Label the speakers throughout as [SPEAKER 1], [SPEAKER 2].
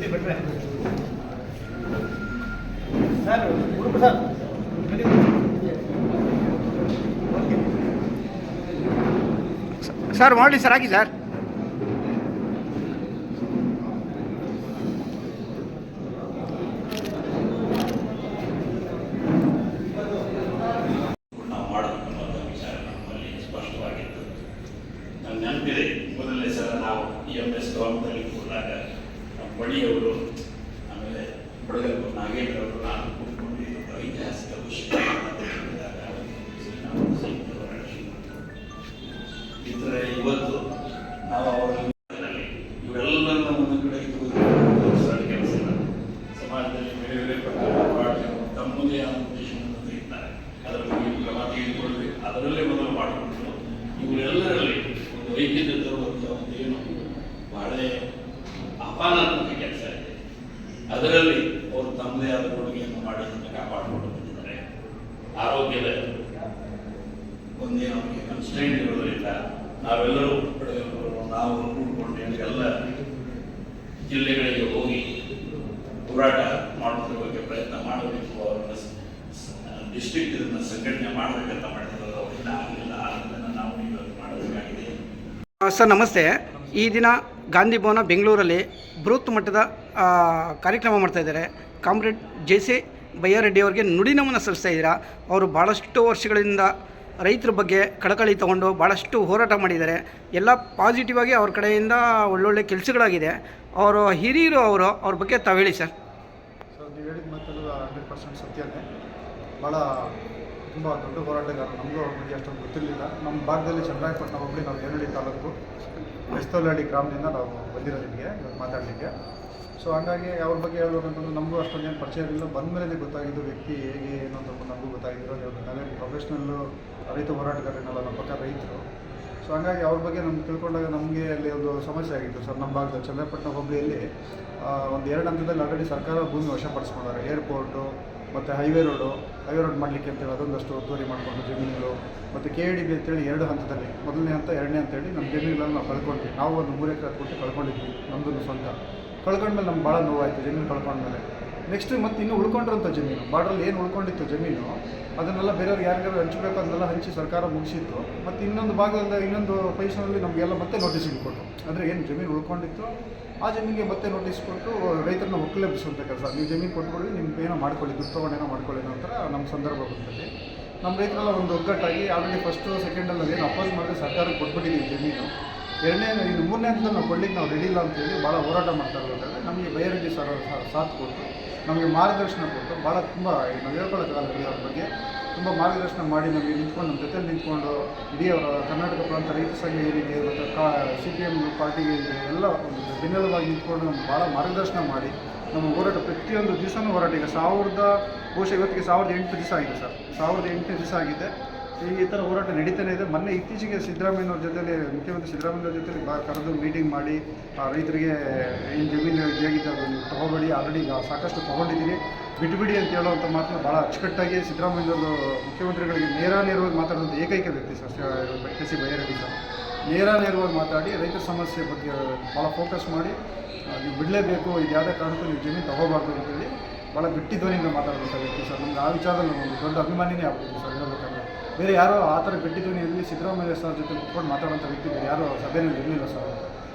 [SPEAKER 1] ಬನ್ನಿ ಬಿಟ್ರೆ ಸರ್ ಹುಡುಗ ಸರ್.
[SPEAKER 2] ಬನ್ನಿ ಸರ್ ಮಾಡಲಿ, ಸರ್ ಆಗಿ, ಸರ್. ನೆನಪಿದೆ, ಮೊದಲನೇ ಸಲ ನಾವು ಎಂ ಎಸ್ ಗೌರ್ಮೆಂಟ್ ಅಲ್ಲಿ ನಮ್ಮ ಬಳಿಯವರು ಆಮೇಲೆ ಬಡಗಲ್ಲು ನಾಗೇಂದ್ರವರು ನಾನು ಕೂತ್ಕೊಂಡು ಐತಿಹಾಸಿಕ ವಿಷಯ. ಇದ್ರೆ ಇವತ್ತು ನಾವು ಅವರಲ್ಲಿ ಇವರೆಲ್ಲರನ್ನ ಒಂದು ಕಡೆ ಕೆಲಸ. ಸಮಾಜದಲ್ಲಿ ಬೇರೆ ಬೇರೆ ಪ್ರಕಾರ ತಮ್ಮದೇ ಆದ ಉದ್ದೇಶವನ್ನು ತೆಗೆದುತಾರೆ ಅದರ ಬಗ್ಗೆ ಕ್ರಮ ತೆಗೆದುಕೊಳ್ಬೇಕು ಅದರಲ್ಲೇ ಮೊದಲು ಮಾಡಿಕೊಂಡು ಇವರೆಲ್ಲರಲ್ಲಿ ಒಂದು ಐಕ್ಯತೆ ತರುವಂಥ ಒಂದು ಏನು, ಬಹಳ ಅಪಾನಾತ್ಮಕ ಅದರಲ್ಲಿ ಅವರು ತಮ್ಮದೇ ಆದ ಕೊಡುಗೆಯನ್ನು ಮಾಡಿ ಕಾಪಾಡಿಕೊಂಡು ಬಂದಿದ್ದಾರೆ. ಆರೋಗ್ಯದ ಒಂದೇ ಅವರಿಗೆ ಕನ್ಸ್ಟೆಂಟ್ ಇರೋದ್ರಿಂದ ನಾವೆಲ್ಲರೂ ನಾವು ಕೂಡಿಕೊಂಡು ಎಲ್ಲ ಜಿಲ್ಲೆಗಳಿಗೆ ಹೋಗಿ ಹೋರಾಟ ಮಾಡೋದ್ರ ಬಗ್ಗೆ ಪ್ರಯತ್ನ ಮಾಡಬೇಕು. ಅವರನ್ನು ಡಿಸ್ಟ್ರಿಕ್ಟ್ ಇದನ್ನು ಸಂಘಟನೆ ಮಾಡಬೇಕಂತ ಮಾಡಿದ್ರು. ಅವರಿಂದ ಆಗಲಿಲ್ಲ. ಆದ್ದರಿಂದ ನಾವು ಇವತ್ತು ಮಾಡಬೇಕಾಗಿದೆ.
[SPEAKER 1] ಸರ್, ನಮಸ್ತೆ. ಈ ದಿನ ಗಾಂಧಿ ಭವನ ಬೆಂಗಳೂರಲ್ಲಿ ಬೃಹತ್ ಮಟ್ಟದ ಕಾರ್ಯಕ್ರಮ ಮಾಡ್ತಾ ಇದ್ದಾರೆ. ಕಾಮ್ರೇಡ್ ಜೆ ಸಿ ಬಯ್ಯಾರೆಡ್ಡಿ ಅವರಿಗೆ ನುಡಿನಮನ ಸಲ್ಲಿಸ್ತಾ ಇದ್ದೀರಾ. ಅವರು ಭಾಳಷ್ಟು ವರ್ಷಗಳಿಂದ ರೈತರ ಬಗ್ಗೆ ಕಳಕಳಿ ತಗೊಂಡು ಭಾಳಷ್ಟು ಹೋರಾಟ ಮಾಡಿದ್ದಾರೆ. ಎಲ್ಲ ಪಾಸಿಟಿವ್ ಆಗಿ ಅವ್ರ ಕಡೆಯಿಂದ ಒಳ್ಳೊಳ್ಳೆ ಕೆಲಸಗಳಾಗಿದೆ. ಅವರು ಹಿರಿಯರು ಅವರು, ಅವ್ರ ಬಗ್ಗೆ ತಾವು ಹೇಳಿ ಸರ್.
[SPEAKER 3] ನೀವು ಹೇಳಿದ ಮಾತೆಲ್ಲ ಹಂಡ್ರೆಡ್ ಪರ್ಸೆಂಟ್ ಸತ್ಯನೇ ಭಾಳ ತುಂಬ ದೊಡ್ಡ ಹೋರಾಟಗಾರ. ನಮಗೂ ಅವ್ರ ಬಗ್ಗೆ ಅಷ್ಟೊಂದು ಗೊತ್ತಿರಲಿಲ್ಲ. ನಮ್ಮ ಭಾಗದಲ್ಲಿ ಚನ್ನರಾಯಪಟ್ಟಣ ಹೋಬಳಿ ನಾವು ಏರಳ್ಳಿ ತಾಲೂಕು ಬೆಸ್ತೋಲಹಳ್ಳಿ ಗ್ರಾಮದಿಂದ ನಾವು ಬಂದಿರೋ ನಿಮಗೆ ಇವತ್ತು ಮಾತಾಡಲಿಕ್ಕೆ. ಸೊ ಹಂಗಾಗಿ ಅವ್ರ ಬಗ್ಗೆ ಹೇಳ್ಬೇಕಂತಂದ್ರೆ ನಮಗೂ ಅಷ್ಟೊಂದು ಏನು ಪರಿಚಯ ಇರಲಿಲ್ಲ. ಬಂದ ಮೇಲೆ ಗೊತ್ತಾಗಿದ್ದು ವ್ಯಕ್ತಿ ಹೇಗೆ, ಏನು ಅಂತ ನಮಗೂ ಗೊತ್ತಾಗಿದ್ರು. ಇವಾಗ ನಾವೇನು ಪ್ರೊಫೆಷ್ನಲ್ಲು ರೈತ ಹೋರಾಟಗಾರನಲ್ಲ, ನಮ್ಮ ಪಕ್ಕ ರೈತರು. ಸೊ ಹಂಗಾಗಿ ಅವ್ರ ಬಗ್ಗೆ ನಮ್ಗೆ ತಿಳ್ಕೊಂಡಾಗ ನಮಗೆ ಅಲ್ಲಿ ಒಂದು ಸಮಸ್ಯೆ ಆಗಿತ್ತು ಸರ್, ನಮ್ಮ ಭಾಗದ ಚಂದ್ರಪಟ್ಟಣ ಹೋಬಳಿಯಲ್ಲಿ ಒಂದು ಎರಡು ಹಂತದಲ್ಲಿ ಆಲ್ರೆಡಿ ಸರ್ಕಾರ ಭೂಮಿ ವಶಪಡಿಸ್ಕೊಂಡಾರೆ ಏರ್ಪೋರ್ಟು ಮತ್ತು ಹೈವೇ ರೋಡು, ಹೈವೇ ರೋಡ್ ಮಾಡಲಿಕ್ಕೆ ಅಂತೇಳಿ ಅದೊಂದಷ್ಟು ಒತ್ತುವರಿ ಮಾಡಿಕೊಂಡು ಜಮೀನುಗಳು, ಮತ್ತು ಕೆ ಡಿ ಬಿ ಅಂತೇಳಿ ಎರಡು ಹಂತದಲ್ಲಿ, ಮೊದಲನೇ ಹಂತ, ಎರಡನೇ ಅಂತೇಳಿ ನಮ್ಮ ಜಮೀನುಗಳನ್ನು ನಾವು ಕಳ್ಕೊಂಡ್ವಿ. ನಾವು ಒಂದು ಮೂರು ಎಕರೆ ಕೊಟ್ಟು ಕಳ್ಕೊಂಡಿದ್ವಿ ನಮ್ಮದೊಂದು ಸ್ವಂತ. ಕಳ್ಕೊಂಡ್ಮೇಲೆ ನಮ್ಗೆ ಭಾಳ ನೋವಾಯಿತು ಜಮೀನು ಕಳ್ಕೊಂಡ್ಮೇಲೆ. ನೆಕ್ಸ್ಟ್ ಮತ್ತೆ ಇನ್ನೂ ಉಳ್ಕೊಂಡಿರೋಂಥ ಜಮೀನು, ಬಾರ್ಡ್ರಲ್ಲಿ ಏನು ಉಳ್ಕೊಂಡಿತ್ತು ಜಮೀನು, ಅದನ್ನೆಲ್ಲ ಬೇರೆಯವ್ರಿಗೆ ಯಾರಿಗಾರು ಹಂಚಬೇಕು ಅದನ್ನೆಲ್ಲ ಹಂಚಿ ಸರ್ಕಾರ ಮುಗಿಸಿತ್ತು. ಮತ್ತು ಇನ್ನೊಂದು ಭಾಗದಲ್ಲಿ ಇನ್ನೊಂದು ಪೊಸಿಷನಲ್ಲಿ ನಮಗೆಲ್ಲ ಮತ್ತೆ ನೋಟಿಸ್ ಇಟ್ಕೊಂಡು ಅಂದರೆ ಏನು ಜಮೀನು ಉಳ್ಕೊಂಡಿತ್ತು ಆ ಜಮೀನಿಗೆ ಮತ್ತೆ ನೋಟಿಸ್ ಕೊಟ್ಟು ರೈತರನ್ನ ಒಕ್ಕಲೆಬ್ಬಿಸುವಂಥ ಕೆಲಸ ನೀವು ಜಮೀನು ಕೊಟ್ಕೊಳ್ಳಿ ನಿಮ್ಗೆ ಏನೋ ಮಾಡ್ಕೊಳ್ಳಿ, ದುಡ್ಡು ಮಾಡ್ಕೊಳ್ಳಿ ಅನ್ನೋ ನಮ್ಮ ಸಂದರ್ಭ ಬಂದಲ್ಲಿ ನಮ್ಮ ರೈತರೆಲ್ಲ ಒಂದು ಒಗ್ಗಟ್ಟಾಗಿ, ಆಲ್ರೆಡಿ ಫಸ್ಟು ಸೆಕೆಂಡಲ್ಲಿ ಏನು ಅಪೋಸ್ ಮಾಡಿದ್ರೆ ಸರ್ಕಾರಕ್ಕೆ ಕೊಟ್ಬಿಟ್ಟಿದ್ದೀವಿ ಜಮೀನು. ಎರಡನೇ ಇದು ಮೂರನೇ ಹಂತದಲ್ಲಿ ನಾವು ಕೊಡ್ಲಿಕ್ಕೆ ನಾವು ರೆಡಿ ಇಲ್ಲ ಅಂತೇಳಿ ಭಾಳ ಹೋರಾಟ ಮಾಡ್ತಾ ಇರೋದ್ರಲ್ಲಿ ನಮಗೆ ಬೈರೆಡ್ಡಿ ಸರ್ ಸಾಥ್ ಕೊಟ್ಟು ನಮಗೆ ಮಾರ್ಗದರ್ಶನ ಕೊಟ್ಟು ಭಾಳ ತುಂಬ ನಾವು ಹೇಳ್ಕೊಳ್ಳೋಕ್ಕಾಗಲ್ಲ ಅವ್ರ ಬಗ್ಗೆ ತುಂಬ ಮಾರ್ಗದರ್ಶನ ಮಾಡಿ ನಮಗೆ ನಿಂತ್ಕೊಂಡು, ನಮ್ಮ ಜೊತೆ ನಿಂತ್ಕೊಂಡು, ಇಡೀ ಅವರ ಕರ್ನಾಟಕ ಪ್ರಾಂತ ರೈತ ಸಂಘ ಏನಿದೆ ಮತ್ತು ಕಾ ಸಿ ಪಿ ಎಂ ಪಾರ್ಟಿಗೆ ಎಲ್ಲ ಒಂದು ಬೆನ್ನೆಲುಬಾಗಿ ನಿಂತ್ಕೊಂಡು ನಮ್ಗೆ ಭಾಳ ಮಾರ್ಗದರ್ಶನ ಮಾಡಿ ನಮ್ಮ ಹೋರಾಟ ಪ್ರತಿಯೊಂದು ದಿವಸನೂ ಹೋರಾಟ. ಈಗ ಸಾವಿರದ, ಬಹುಶಃ ಇವತ್ತಿಗೆ ಸಾವಿರದ ಎಂಟು ದಿವಸ ಆಗಿದೆ ಸರ್. ಸಾವಿರದ ಎಂಟು ದಿವಸ ಆಗಿದೆ. ಈ ಥರ ಹೋರಾಟ ನಡೀತಾನೆ ಇದೆ. ಮೊನ್ನೆ ಇತ್ತೀಚೆಗೆ ಸಿದ್ದರಾಮಯ್ಯನವ್ರ ಜೊತೆಲಿ, ಮುಖ್ಯಮಂತ್ರಿ ಸಿದ್ದರಾಮಯ್ಯವ್ರ ಜೊತೆಲಿ ಬಾ ಕರೆದು ಮೀಟಿಂಗ್ ಮಾಡಿ, ಆ ರೈತರಿಗೆ ಏನು ಜಮೀನು ಹೇಗಿದೆ ಅದು ನೀವು ತೊಗೊಬೇಡಿ ಆಲ್ರೆಡಿ ಈಗ ಸಾಕಷ್ಟು ತೊಗೊಂಡಿದ್ದೀರಿ. ಬಿಟ್ಬಿಡಿ ಅಂತ ಹೇಳುವಂಥ ಮಾತನ್ನ ಭಾಳ ಅಚ್ಚುಕಟ್ಟಾಗಿ ಸಿದ್ದರಾಮಯ್ಯನವರು ಮುಖ್ಯಮಂತ್ರಿಗಳಿಗೆ ನೇರ ನೇರವಾಗಿ ಮಾತಾಡೋದು ಏಕೈಕ ವ್ಯಕ್ತಿ sir K C Byreddy sir. ನೇರ ನೇರವಾಗಿ ಮಾತಾಡಿ ರೈತರ ಸಮಸ್ಯೆ ಬಗ್ಗೆ ಭಾಳ ಫೋಕಸ್ ಮಾಡಿ ನೀವು ಬಿಡಲೇಬೇಕು, ಇದು ಯಾವುದೇ ಕಾರಣಕ್ಕೂ ನೀವು ಜಮೀನು ತೊಗೋಬಾರ್ದು ಅಂತೇಳಿ ಭಾಳ ಗಟ್ಟಿ ಧ್ವನಿಯಿಂದ ಮಾತಾಡುವಂಥ ವ್ಯಕ್ತಿ ಸರ್. ನಮ್ಗೆ ಆ ವಿಚಾರದಲ್ಲಿ ಒಂದು ದೊಡ್ಡ ಅಭಿಮಾನಿನೇ ಆಗ್ಬೋದು ಸರ್, ಹೇಳ್ಬೇಕಂದ್ರೆ. ಬೇರೆ ಯಾರೋ ಆ ಥರ ಗಟ್ಟಿ ಧ್ವನಿಯಲ್ಲಿ ಸಿದ್ದರಾಮಯ್ಯ ಸರ್ ಜೊತೆ ಕುತ್ಕೊಂಡು ಮಾತಾಡೋಂಥ ವ್ಯಕ್ತಿ ಬೇರೆ ಯಾರು ಸಭೆಯಲ್ಲಿ ಇರಲಿಲ್ಲ ಸರ್.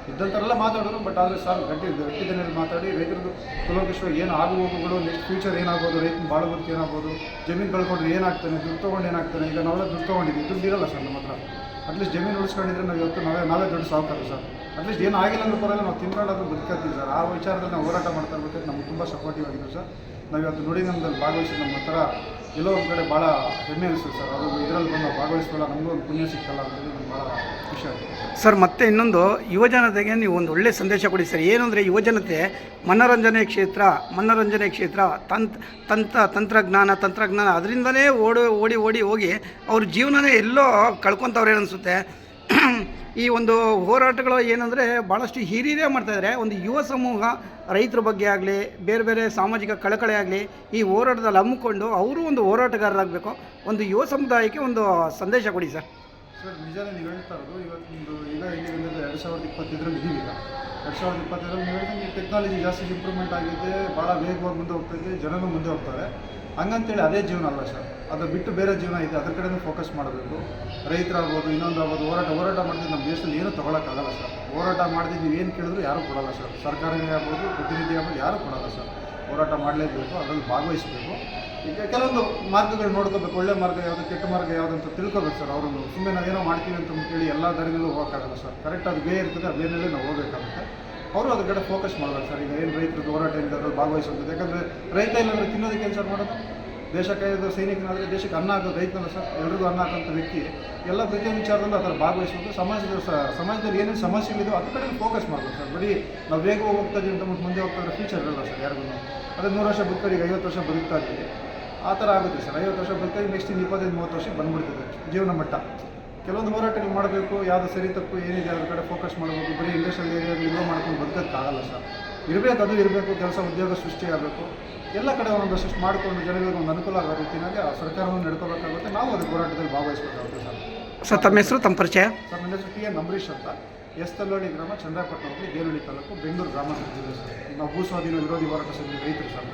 [SPEAKER 3] ಇದ್ದಂಥರೆಲ್ಲ ಮಾತಾಡೋರು ಬಟ್ ಆದರೆ ಸರ್ ಗಟ್ಟಿ ಗಟ್ಟಿ ಧ್ವನಿಯಲ್ಲಿ ಮಾತಾಡಿ ರೈತರದ್ದು ಕುಲೋಕೇಶ್ವರ ಏನು ಆಗು ಹೋಗುಗಳು ನೆಕ್ಸ್ಟ್ ಫ್ಯೂಚರ್ ಏನಾಗ್ಬೋದು, ರೈತನ ಭಾಳ ಬದುಕು ಏನಾಗ್ಬೋದು, ಜಮೀನು ಕಳ್ಕೊಂಡ್ರೆ ಏನಾಗ್ತಾನೆ, ದುಡ್ಡು ತೊಗೊಂಡು ಏನಾಗ್ತಾನೆ, ಈಗ ನಾವೆಲ್ಲ ದುಡ್ಡು ತೊಗೊಂಡಿದ್ದೀವಿ. ದುಡ್ಡು ಇರಲ್ಲ ಸರ್ ನಮ್ಮ ಹತ್ರ. ಅಟ್ಲೀಸ್ಟ್ ಜಮೀನು ಉಳಿಸ್ಕೊಂಡಿದ್ರೆ ನಾವು ಇವತ್ತು ನಾವೇ ನಾವೇ ದೊಡ್ಡ ಸಾವುಕಾರ ಸರ್. ಅಟ್ಲೀಸ್ಟ್ ಏನು ಆಗಿಲ್ಲ ಅಂದ್ರೂ ಪರವಾಗಿಲ್ಲ, ನಾವು ತಿನ್ಕೊಂಡಾದ್ರೂ ಬದುಕತ್ತೀವಿ ಸರ್. ಆ ವಿಚಾರದಲ್ಲಿ ನಾವು ಹೋರಾಟ ಮಾಡ್ತಾ ಇರ್ಬೇಕಾದ್ರೆ ನಮ್ಗೆ ತುಂಬ ಸಪೋರ್ಟಿವ್ ಆಗಿದ್ದು ಸರ್. ನಾವು ಇವತ್ತು ನುಡಿ ನಮ್ಮದಲ್ಲಿ ಭಾಗವಹಿಸಿ ನಮ್ಮ ಹತ್ರ ಎಲ್ಲೋ ಒಂದು ಕಡೆ ಭಾಳ ಹೆಮ್ಮೆ ಅನಿಸ್ತದೆ ಸರ್. ಅದು ಇದರಲ್ಲಿ ಬಂದು ಭಾಗವಹಿಸ್ಕೊಳ್ಳೋ ನಮಗೂ ಒಂದು ಪುಣ್ಯ ಸಿಕ್ಕಲ್ಲ ಅನ್ನೋದು ನಮ್ಗೆ ಭಾಳ ಖುಷಿ ಸರ್.
[SPEAKER 1] ಮತ್ತೆ ಇನ್ನೊಂದು, ಯುವಜನತೆಗೆ ನೀವು ಒಂದು ಒಳ್ಳೆ ಸಂದೇಶ ಕೊಡಿ ಸರ್. ಏನು ಅಂದರೆ ಯುವಜನತೆ, ಮನೋರಂಜನೆ ಕ್ಷೇತ್ರ ಮನೋರಂಜನೆ ಕ್ಷೇತ್ರ, ತಂತ್, ತಂತ್ರ, ತಂತ್ರಜ್ಞಾನ ತಂತ್ರಜ್ಞಾನ, ಅದರಿಂದಲೇ ಓಡಿ ಓಡಿ ಓಡಿ ಹೋಗಿ ಅವ್ರ ಜೀವನನೇ ಎಲ್ಲೋ ಕಳ್ಕೊತವ್ರೇನು ಅನಿಸುತ್ತೆ ಈ ಒಂದು ಹೋರಾಟಗಳು ಏನಂದರೆ ಭಾಳಷ್ಟು ಹಿರಿಯರೇ ಮಾಡ್ತಾಯಿದ್ದಾರೆ ಒಂದು ಯುವ ಸಮೂಹ, ರೈತರ ಬಗ್ಗೆ ಆಗಲಿ, ಬೇರೆ ಬೇರೆ ಸಾಮಾಜಿಕ ಕಳಕಳಿ ಆಗಲಿ, ಈ ಹೋರಾಟದಲ್ಲಿ ಹಮ್ಮಿಕೊಂಡು ಅವರು ಒಂದು ಹೋರಾಟಗಾರರಾಗಬೇಕು. ಒಂದು ಯುವ ಸಮುದಾಯಕ್ಕೆ ಒಂದು ಸಂದೇಶ ಕೊಡಿ ಸರ್.
[SPEAKER 3] ಸರ್ ನಿಜಾನೇ ನೀವು ಹೇಳ್ತಾ ಇರೋದು, ಇವತ್ತು ನಿಮ್ಮದು ಈಗ ಬಂದಿದ್ದು ಎರಡು ಸಾವಿರದ ಇದೀವಿ ಈಗ ಎರಡು ಸಾವಿರದ ಇಪ್ಪತ್ತೈದರಲ್ಲಿ ನೀವು ಹೇಳಿದಂಗೆ ಟೆಕ್ನಾಲಜಿ ಜಾಸ್ತಿ ಇಂಪ್ರೂವ್ಮೆಂಟ್ ಆಗಿದೆ ಭಾಳ ವೇಗವಾಗಿ ಮುಂದೆ ಹೋಗ್ತಾ ಜನರು ಮುಂದೆ ಹೋಗ್ತಾರೆ. ಹಂಗಂತೇಳಿ ಅದೇ ಜೀವನ ಅಲ್ಲ ಸರ್. ಅದು ಬಿಟ್ಟು ಬೇರೆ ಜೀವನ ಇದೆ, ಅದ್ರ ಕಡೆನೂ ಫೋಕಸ್ ಮಾಡಬೇಕು. ರೈತರಾಗ್ಬೋದು, ಇನ್ನೊಂದು ಆಗ್ಬೋದು, ಹೋರಾಟ ಹೋರಾಟ ಮಾಡಿದ್ರೆ ನಮ್ಮ ದೇಶದಲ್ಲಿ ಏನೂ ತೊಗೊಳಕ್ಕಾಗಲ್ಲ ಸರ್. ಹೋರಾಟ ಮಾಡ್ತಿದ್ದು ನೀವು ಏನು ಕೇಳಿದ್ರು ಯಾರೂ ಕೊಡಲ್ಲ ಸರ್. ಸರ್ಕಾರನೇ ಆಗ್ಬೋದು, ಪ್ರತಿನಿಧಿ ಆಗ್ಬೋದು, ಯಾರೂ ಕೊಡಲ್ಲ ಸರ್. ಹೋರಾಟ ಮಾಡಲೇಬೇಕು, ಅದರಲ್ಲಿ ಭಾಗವಹಿಸಬೇಕು. ಈಗ ಕೆಲವೊಂದು ಮಾರ್ಗಗಳು ನೋಡ್ಕೋಬೇಕು, ಒಳ್ಳೆ ಮಾರ್ಗ ಯಾವುದು, ಕೆಟ್ಟ ಮಾರ್ಗ ಯಾವುದು ಅಂತ ತಿಳ್ಕೊಬೇಕು ಸರ್ ಅವರು ಸುಮ್ಮನೆ ನಾವೇನೋ ಮಾಡ್ತೀವಿ ಅಂತ ಕೇಳಿ ಎಲ್ಲ ದಾರಿನಲ್ಲೂ ಹೋಗೋಕ್ಕಾಗಲ್ಲ ಸರ್. ಕರೆಕ್ಟ್ ಅದು ವೇ ಇರ್ತದೆ ಆ ವೇನಲ್ಲೇ ನಾವು ಹೋಗಬೇಕಾಗುತ್ತೆ. ಅವರು ಅದ್ರ ಕಡೆ ಫೋಕಸ್ ಮಾಡಬೇಕು ಸರ್. ಈಗ ಏನು ರೈತರದ್ದು ಹೋರಾಟ ಏನಿದೆ ಅದ್ರಲ್ಲಿ ಭಾಗವಹಿಸೋದು ಯಾಕಂದರೆ ರೈತ ಇಲ್ಲಾಂದರೆ ತಿನ್ನೋದಕ್ಕೆ ಏನು ಸರ್ ಮಾಡೋದು? ದೇಶ ಕಾಯೋದು ಸೈನಿಕನಾದರೆ ದೇಶಕ್ಕೆ ಅನ್ನ ಹಾಕೋದು ರೈತನ ಸರ್, ಎಲ್ರಿಗೂ ಅನ್ನ ಹಾಕೋಂಥ ವ್ಯಕ್ತಿ. ಎಲ್ಲ ಪ್ರತಿಯೊಂದು ವಿಚಾರದಲ್ಲೂ ಅದರ ಭಾಗವಹಿಸೋದು ಸಮಾಜದ ಸಮಾಜದಲ್ಲಿ ಏನೇನು ಸಮಸ್ಯೆಗಳಿದೆಯೋ ಅದ್ರ ಕಡೆ ಫೋಕಸ್ ಮಾಡಬೇಕು ಸರ್. ಬರೀ ನಾವು ಬೇಗ ಹೋಗ್ತಾ ಇದ್ದೀವಿ ಅಂತ ಮುಂದೆ ಹೋಗ್ತಾ ಫ್ಯೂಚರ್ ಇರಲ್ಲ ಸರ್ ಯಾರಿಗೂ. ಅದೇ ನೂರು ವರ್ಷ ಬದುಕೋರಿಗೆ ಐವತ್ತು ವರ್ಷ ಬದುಕ್ತಾ ಇದ್ದೀವಿ. ಆ ಥರ ಆಗುತ್ತೆ ಸರ್. ಐವತ್ತು ವರ್ಷ ಬದುಕಿ ನೆಕ್ಸ್ಟ್ ಇನ್ನು ಇಪ್ಪತ್ತೈದು, ಮೂವತ್ತು ವರ್ಷಕ್ಕೆ ಬಂದ್ಬಿಡ್ತದೆ ಜೀವನ ಮಟ್ಟ. ಕೆಲವೊಂದು ಹೋರಾಟಗಳು ಮಾಡಬೇಕು, ಯಾವುದು ಸರಿ ತಪ್ಪು, ಏನಿದೆ ಅದ್ರ ಕಡೆ ಫೋಕಸ್ ಮಾಡಬೇಕು, ಬರೀ ಇಂಡಸ್ಟ್ರಿಯಲ್ ಏರಿಯಾದಲ್ಲಿ ಇರೋ ಮಾಡ್ಕೊಂಡು ಬದುಕೋಕ್ಕಾಗಲ್ಲ ಸರ್. ಇರಬೇಕು, ಅದು ಇರಬೇಕು, ಕೆಲಸ ಉದ್ಯೋಗ ಸೃಷ್ಟಿ ಆಗಬೇಕು ಎಲ್ಲ ಕಡೆ ಒಂದು ಸೃಷ್ಟಿ ಮಾಡಿಕೊಂಡು ಜನಗಳಿಗೆ ಒಂದು ಅನುಕೂಲ ಆಗೋ ರೀತಿಯಲ್ಲಿ ಆ ಸರ್ಕಾರವನ್ನು ನಡ್ಕೋಬೇಕಾಗುತ್ತೆ. ನಾವು ಅದಕ್ಕೆ ಹೋರಾಟದಲ್ಲಿ ಭಾಗವಹಿಸಬೇಕಾಗುತ್ತೆ ಸರ್.
[SPEAKER 1] ಸರ್ ತಮ್ಮ ಹೆಸರು ತಮ್ಮ ಪರಿಚಯ?
[SPEAKER 3] ಸರ್ ನನ್ನ ಹೆಸರು ಟಿ ಎನ್ ಅಂಬರೀಶ್ ಅಂತ. ಎಸ್ ತಲ್ಲೋಳಿ ಗ್ರಾಮ ಚಂದ್ರಪಟ್ಟಣ ಹೋಗಿ ದೇವನಹಳ್ಳಿ ತಾಲೂಕು ಬೆಂಗಳೂರು ಗ್ರಾಮಾಂತರ ಜಿಲ್ಲೆ ಸರ್. ನಾವು ಭೂ ಸ್ವಾಧೀನ ವಿರೋಧಿ ಹೋರಾಟ ಸಮಿತಿ ರೈತರು ಸರ್.